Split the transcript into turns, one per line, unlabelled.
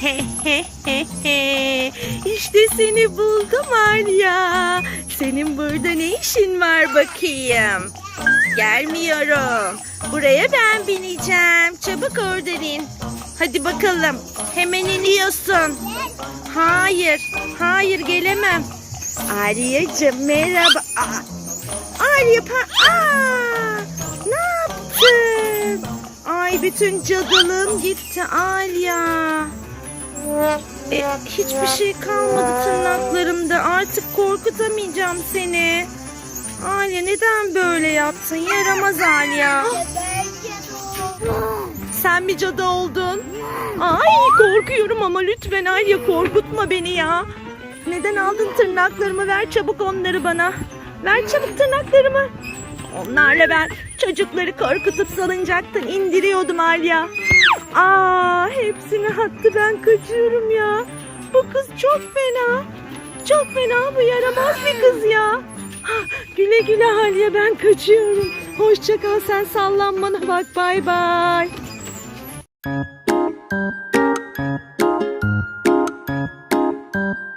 işte seni buldum Arya. Senin burada ne işin var bakayım? Gelmiyorum. Buraya ben bineceğim. Çabuk oradan. Hadi bakalım. Hemen iniyorsun. Hayır. Hayır gelemem. Arya'cığım merhaba. Aa, Arya pa- Aa, ne yaptın? Ay bütün cadılığım gitti Alya. Hiçbir şey kalmadı tırnaklarımda. Artık korkutamayacağım seni. Alya neden böyle yaptın? Yaramaz Alya. Sen bir cadı oldun. Ay korkuyorum ama lütfen Alya korkutma beni ya. Neden aldın tırnaklarımı? Ver çabuk onları bana. Ver çabuk tırnaklarımı. Onlarla ben çocukları korkutup salıncaktan indiriyordum Alya. Aa hepsini attı ben kaçıyorum ya. Bu kız çok fena. Çok fena bu yaramaz bir kız ya. Güle güle Halya ben kaçıyorum. Hoşça kal sen sallanmana bak bay bay. Thank you.